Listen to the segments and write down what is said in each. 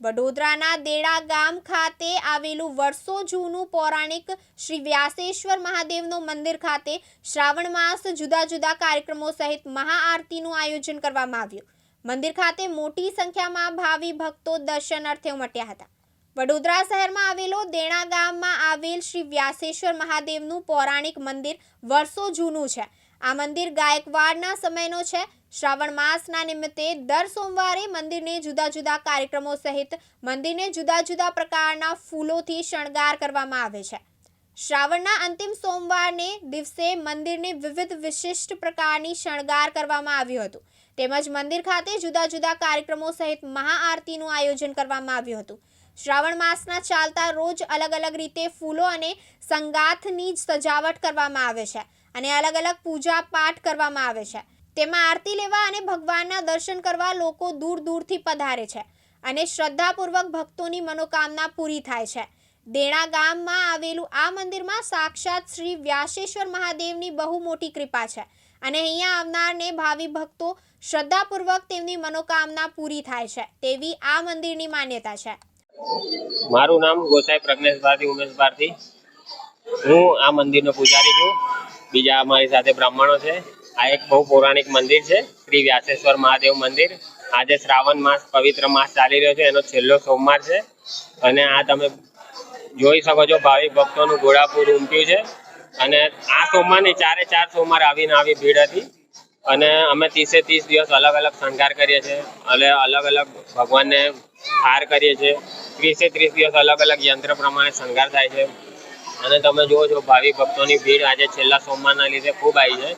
વડોદરાના દેડા ગામ ખાતે આવેલું વર્ષો જૂનું પૌરાણિક શ્રી વ્યાસેશ્વર મહાદેવનું મંદિર ખાતે શ્રાવણ માસ જુદા જુદા કાર્યક્રમો સહિત મહાઆરતીનું આયોજન કરવામાં આવ્યું. મંદિર ખાતે મોટી સંખ્યામાં ભાવિ ભક્તો દર્શન અર્થે ઉમટ્યા હતા. વડોદરા શહેરમાં આવેલો દેણા ગામમાં આવેલ શ્રી વ્યાસેશ્વર મહાદેવનું પૌરાણિક મંદિર વર્ષો જૂનું છે. આ મંદિર ગાયકવાડના સમયનો છે. શ્રાવણ માસના નિમિત્તે દર સોમવારે મંદિરને જુદા જુદા કાર્યક્રમો સહિત મંદિરને જુદા જુદા પ્રકારના ફૂલોથી શણગાર કરવામાં આવે છે. શ્રાવણના અંતિમ સોમવારને દિવસે મંદિરને વિવિધ વિશિષ્ટ પ્રકારની શણગાર કરવામાં આવ્યું હતું. તેમજ મંદિર ખાતે જુદા જુદા કાર્યક્રમો સહિત મહાઆરતીનું આયોજન કરવામાં આવ્યું હતું. શ્રાવણ માસના ચાલતા રોજ અલગ અલગ રીતે ફૂલો અને સંગાથની જ સજાવટ કરવામાં આવે છે અને અલગ અલગ પૂજા પાઠ કરવામાં આવે છે. તેમાં આરતી લેવા અને ભગવાનના દર્શન કરવા લોકો દૂર દૂરથી પધારે છે અને શ્રદ્ધાપૂર્વક ભક્તોની મનોકામના પૂરી થાય છે. દેણા ગામમાં આવેલું આ મંદિરમાં સાક્ષાત શ્રી વ્યાસેશ્વર મહાદેવની બહુ મોટી કૃપા છે અને અહીંયા આવનારને ભાવિ ભક્તો શ્રદ્ધાપૂર્વક તેમની મનોકામના પૂરી થાય છે તેવી આ મંદિરની માન્યતા છે. મારું નામ ગોસાઈ પ્રજ્ઞેશ ભારતી ઉમેશ ભારતી હું આ મંદિરનો પૂજારી છું. બીજા અમારી સાથે બ્રાહ્મણો છે. આ એક બહુ પૌરાણિક મંદિર છે. શ્રી વ્યાસેશ્વર મહાદેવ મંદિર. આજે શ્રાવણ માસ, પવિત્ર માસ ચાલી રહ્યો છે. એનો છેલ્લો સોમવાર છે. અને આ તમે જોઈ શકો છો ભાવિક ભક્તોનું ઘોડાપુર ઉમટ્યું છે. અને આ સોમવારની ચારે ચાર સોમવાર આવીને આવી ભીડ હતી. અને અમે ત્રીસે ત્રીસ દિવસ અલગ અલગ શણગાર કરીએ છીએ. અને અલગ અલગ ભગવાનને હાર કરીએ છીએ. ત્રીસે ત્રીસ દિવસ અલગ અલગ યંત્ર પ્રમાણે શણગાર થાય છે. અને તમે જુઓ છો, ભાવિ ભક્તોની ભીડ આજે છેલ્લા સોમવારના લીધે ખૂબ આવી છે.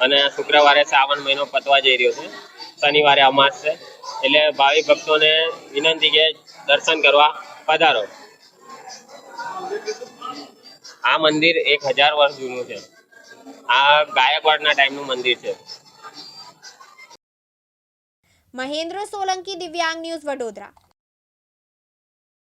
અને શુક્રવારે શ્રાવણ મહિનો પતવા જઈ રહ્યો છે. શનિવારે અમાસ છે. એટલે ભાવિ ભક્તોને વિનંતી કે દર્શન કરવા પધારો. આ મંદિર એક હજાર વર્ષ જૂનું છે. આ ગાયકવાડના ટાઈમનું મંદિર છે. મહેન્દ્ર સોલંકી દિવ્યાંગ ન્યૂઝ વડોદરા.